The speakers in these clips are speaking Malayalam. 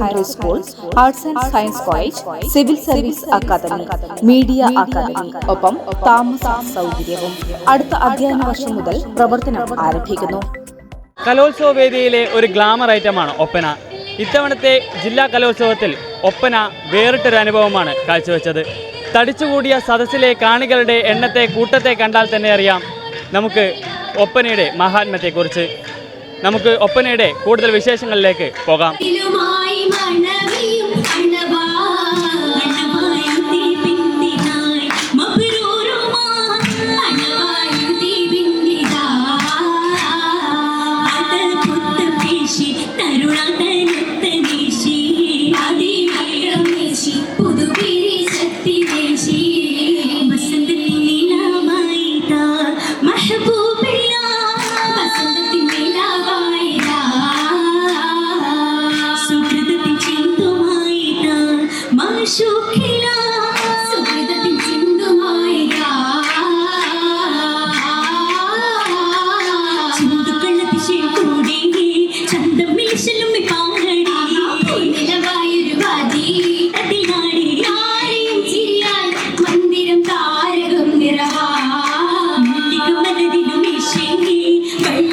Secondary school arts and science college civil service academy media academy ഒപ്പം താമസ സൗകര്യവും അടുത്ത അധ്യയന വർഷം മുതൽ പ്രവർത്തനം ആരംഭിക്കുന്നു. കലോത്സവ വേദിയിലെ ഒരു ഗ്ലാമർ ഐറ്റമാണ് ഒപ്പന. ഇത്തവണത്തെ ജില്ലാ കലോത്സവത്തിൽ ഒപ്പന വേറിട്ടൊരു അനുഭവമാണ് കാഴ്ചവെച്ചത്. തടിച്ചുകൂടിയ സദസ്സിലെ കാണികളുടെ എണ്ണത്തെ കൂട്ടത്തെ കണ്ടാൽ തന്നെ അറിയാം നമുക്ക് ഒപ്പനയുടെ മഹാത്മ്യത്തെക്കുറിച്ച്. നമുക്ക് ഒപ്പനയുടെ കൂടുതൽ വിശേഷങ്ങളിലേക്ക് പോകാം.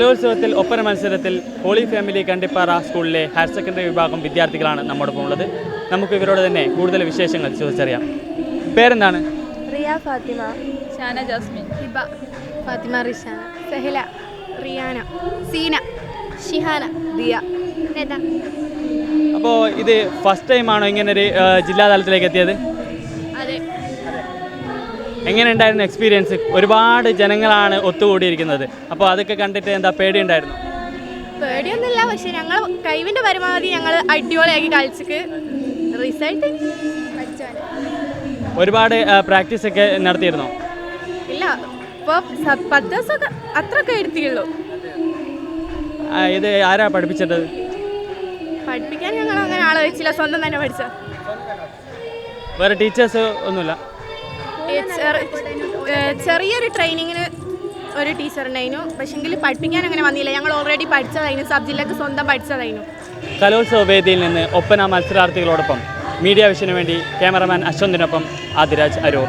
കലോത്സവത്തിൽ ഒപ്പന മത്സരത്തിൽ ഹോളി ഫാമിലി കണ്ടിപ്പാറ സ്കൂളിലെ ഹയർ സെക്കൻഡറി വിഭാഗം വിദ്യാർത്ഥികളാണ് നമ്മോടൊപ്പം ഉള്ളത്. നമുക്ക് ഇവരോട് തന്നെ കൂടുതൽ വിശേഷങ്ങൾ ചോദിച്ചറിയാം. പേരെന്താണ്? റിയ ഫാത്തിമ. ഷാന ജാസ്മിൻ. ഹിബ. ഫാത്തിമ റിഷാന. സഹില റിയാന. സീന. ഷിഹാന. ദിയ. അപ്പോൾ ഇത് ഫസ്റ്റ് ടൈമാണോ ഇങ്ങനെ ഒരു ജില്ലാതലത്തിലേക്ക് എത്തിയത്? എങ്ങനെ ഉണ്ടായിരുന്നു എക്സ്പീരിയൻസ് ഒരുപാട് ജനങ്ങളാണ് ഒത്തുകൂടിയിരിക്കുന്നത്. അപ്പോൾ അതൊക്കെ കണ്ടിട്ട് എന്താ പേടി ഉണ്ടായിരുന്നു പേടിയൊന്നുമില്ല. പക്ഷെ ഞങ്ങൾ കഴിവിന്റെ പരമാവധി ഞങ്ങൾ അടിപൊളിയാക്കി കളിച്ചിട്ട് റിസൾട്ട് ഒരുപാട് പ്രാക്ടീസ് ഒക്കെ നടത്തിയിരുന്നോ? ഇല്ല. ഇപ്പോൾ പത്ത് ദിവസമൊക്കെ അത്രയൊക്കെ എടുത്തിയുള്ളൂ ഇത് ആരാ പഠിപ്പിച്ചത്? പഠിപ്പിക്കാൻ ഞങ്ങൾ അങ്ങനെ ആളെ വെച്ചില്ല. സ്വന്തം തന്നെ പഠിച്ച വേറെ ടീച്ചേഴ്സ് ഒന്നുമില്ല. ചെറിയൊരു ട്രെയിനിങ്ങിന് ഒരു ടീച്ചർ ഉണ്ടായിരുന്നു. പക്ഷെങ്കിൽ പഠിപ്പിക്കാൻ അങ്ങനെ വന്നില്ല. ഞങ്ങൾ ഓൾറെഡി പഠിച്ചതായിരുന്നു. സബ് ജില്ലക്ക് സ്വന്തം പഠിച്ചതായിരുന്നു. കലോത്സവ വേദിയിൽ നിന്ന് ഒപ്പന മത്സരാർത്ഥികളോടൊപ്പം മീഡിയ വിഷനു വേണ്ടി ക്യാമറമാൻ അശ്വന്തിനൊപ്പം ആദിരാജ് അരൂർ.